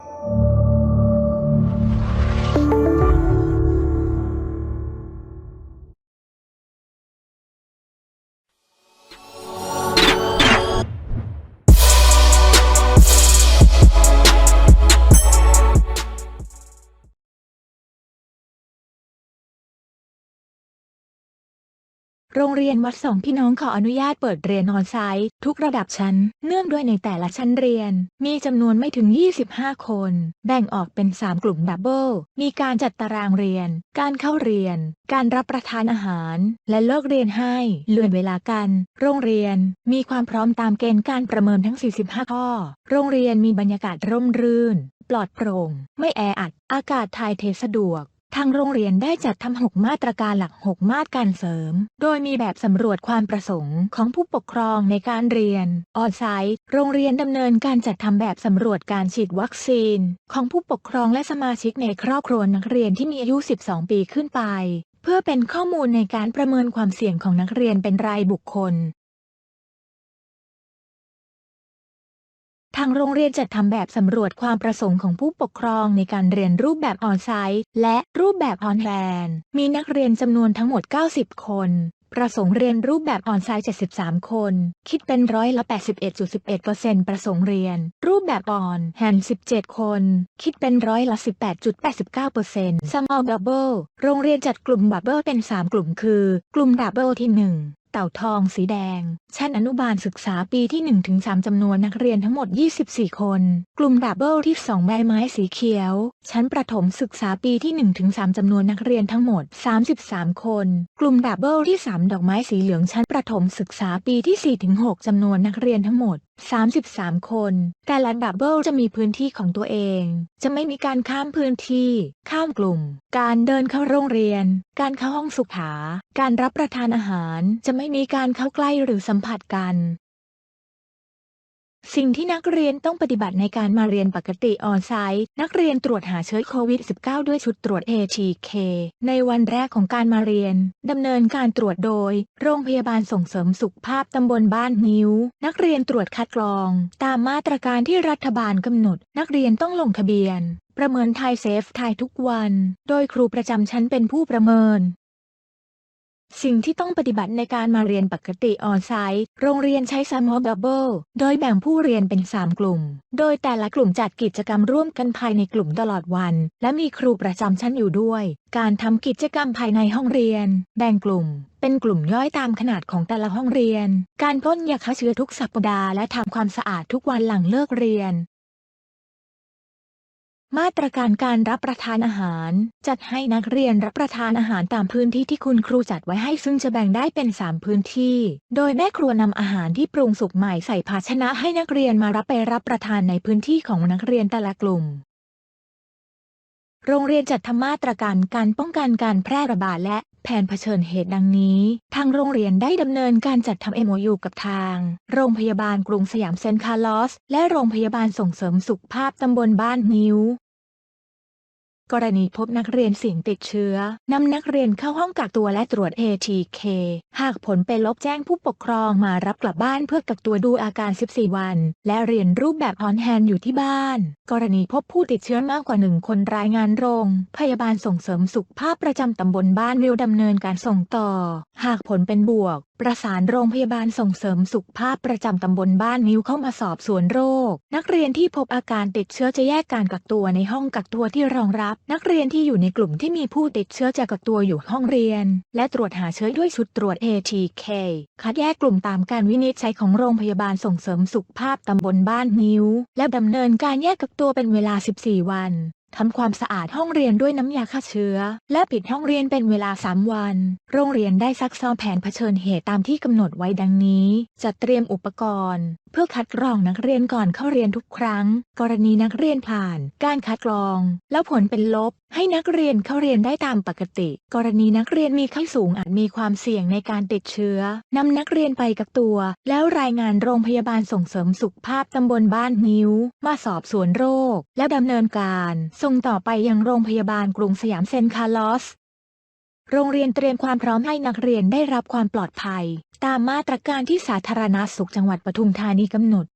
you โรงเรียนวัดสองพี่น้องขออนุญาตเปิดเรียนออนไซต์ทุกระดับชั้น เนื่องด้วยในแต่ละชั้นเรียน มีจำนวนไม่ถึง 25 คน แบ่งออกเป็น 3 กลุ่มดับเบิล มีการจัดตารางเรียน การเข้าเรียน การรับประทานอาหาร และเลิกเรียนให้ เลื่อนเวลากัน โรงเรียน มีความพร้อมตามเกณฑ์การประเมินทั้ง 45 ข้อ โรงเรียนมีบรรยากาศร่มรื่น ปลอดโปร่ง ไม่แออัด อากาศถ่ายเทสะดวก ทางโรงเรียนได้จัดทำ6มาตรการหลัก6มาตรการเสริม โดยมีแบบสำรวจความประสงค์ของผู้ปกครองในการเรียน ออนไซต์ โรงเรียนดำเนินการจัดทำแบบสำรวจการฉีดวัคซีน ของผู้ปกครองและสมาชิกในครอบครัวนักเรียนที่มีอายุ 12 ปีขึ้นไป เพื่อเป็นข้อมูลในการประเมินความเสี่ยงของนักเรียนเป็นรายบุคคล ทางโรงเรียนจัดทำแบบสำรวจความประสงค์ของผู้ปกครองในการเรียนรูปแบบออนไซต์ และรูปแบบออนไลน์มีนักเรียนจำนวนทั้งหมด 90 คน ประสงค์เรียนรูปแบบออนไซต์ 73 คน คิดเป็นร้อยละ 81.11%ประสงค์เรียน รูปแบบออนแฮน17 คน คิดเป็นร้อยละ 18.89% Small Bubble โรงเรียนจัดกลุ่มบับเบิลเป็น 3 กลุ่มคือ กลุ่มดับเบิลที่ 1เต่าทองสีแดง ชั้นอนุบาลศึกษาปีที่ 1-3 จำนวนนักเรียนทั้งหมด 24 คน กลุ่มดับเบิลที่ 2 ใบไม้สีเขียว ชั้นประถมศึกษาปีที่ 1-3 จำนวนนักเรียนทั้งหมด 33 คน กลุ่มดับเบิลที่ 3 ดอกไม้สีเหลืองชั้นประถมศึกษาปีที่ 4-6 จำนวนนักเรียนทั้งหมด 33 คน แต่ละดับเบิลจะมีพื้นที่ของตัวเอง จะไม่มีการข้ามพื้นที่ ข้ามกลุ่ม การเดินเข้าโรงเรียน การเข้าห้องสุขา การรับประทานอาหาร จะไม่มีการเข้าใกล้หรือสัมผัสกัน สิ่งที่นักเรียนต้องปฏิบัติในการมาเรียนปกติออนไซต์ นักเรียนตรวจหาเชื้อโควิด -19 ด้วยชุดตรวจ ATK ในวันแรกของการมาเรียน ดำเนินการตรวจโดย โรงพยาบาลส่งเสริมสุขภาพตำบลบ้านนิ้ว นักเรียนตรวจคัดกรอง ตามมาตรการที่รัฐบาลกำหนด นักเรียนต้องลงทะเบียน ประเมินไทยเซฟไทยทุกวัน โดยครูประจำชั้นเป็นผู้ประเมิน สิ่งที่ต้องปฏิบัติในการมาเรียนปกติออนไซต์ โรงเรียนใช้ Small Bubble โดยแบ่งผู้เรียนเป็น 3 กลุ่ม โดยแต่ละกลุ่มจัดกิจกรรมร่วมกันภายในกลุ่มตลอดวัน และมีครูประจำชั้นอยู่ด้วย การทำกิจกรรมภายในห้องเรียน แบ่งกลุ่ม เป็นกลุ่มย่อยตามขนาดของแต่ละห้องเรียน การพ่นยาฆ่าเชื้อทุกสัปดาห์และทำความสะอาดทุกวันหลังเลิกเรียน มาตรการการรับประทานอาหาร จัดให้นักเรียนรับประทานอาหารตามพื้นที่ที่คุณครูจัดไว้ให้ซึ่งจะแบ่งได้เป็น 3 พื้นที่ โดยแม่ครัวนำอาหารที่ปรุงสุกใหม่ใส่ภาชนะให้นักเรียนมารับไปรับประทานในพื้นที่ของนักเรียนแต่ละกลุ่ม โรงเรียนจัดทำมาตรการการป้องกันการแพร่ระบาดและ ผนเผชิญเหตุดังนี้ ทางโรงเรียนได้ดำเนินการจัดทำ MOU กับทาง โรงพยาบาลกรุงสยามเซนต์คาร์ลอส และโรงพยาบาลส่งเสริมสุขภาพตำบลบ้านนิ้ว กรณีพบนักเรียนเสี่ยงติดเชื้อนำนักเรียนเข้าห้องกักตัวและตรวจ ATK หากผลเป็นลบแจ้งผู้ปกครองมารับกลับบ้านเพื่อกักตัวดูอาการ 14 วัน และเรียนรูปแบบออนแฮนอยู่ที่บ้าน กรณีพบผู้ติดเชื้อมากกว่าหนึ่งคนรายงานโรง พยาบาลส่งเสริมสุขภาพประจำตำบลบ้านวิวดำเนินการส่งต่อ หากผลเป็นบวก ประสานโรงพยาบาลส่งเสริมสุขภาพประจำตำบลบ้านนิ้วเข้ามาสอบสวนโรค นักเรียนที่พบอาการติดเชื้อจะแยกการกักตัวในห้องกักตัวที่รองรับ นักเรียนที่อยู่ในกลุ่มที่มีผู้ติดเชื้อจะกักตัวอยู่ห้องเรียน และตรวจหาเชื้อด้วยชุดตรวจ ATK คัดแยกกลุ่มตามการวินิจฉัยของโรงพยาบาลส่งเสริมสุขภาพตำบลบ้านนิ้ว และดำเนินการแยกกักตัวเป็นเวลา 14 วัน ทำความสะอาดห้องเรียนด้วยน้ำยาฆ่าเชื้อ และปิดห้องเรียนเป็นเวลา 3 วัน โรงเรียนได้ซักซ้อมแผนเผชิญเหตุตามที่กำหนดไว้ดังนี้ จัดเตรียมอุปกรณ์ เพื่อคัดกรองนักเรียนก่อนเข้าเรียนทุกครั้ง กรณีนักเรียนผ่าน การคัดกรอง แล้วผลเป็นลบให้นักเรียนเข้าเรียนได้ตามปกติ กรณีนักเรียนมีไข้สูงอาจมีความเสี่ยงในการติดเชื้อนำนักเรียนไปกักตัว แล้วรายงานโรงพยาบาลส่งเสริมสุขภาพตำบลบ้านนิ้ว มาสอบสวนโรค และดำเนินการ ส่งต่อไปยังโรงพยาบาลกรุงสยามเซนต์คาร์ลอส โรงเรียนเตรียมความพร้อมให้นักเรียนได้รับความปลอดภัย ตามมาตรการที่สาธารณสุขจังหวัดปทุมธานีกำหนด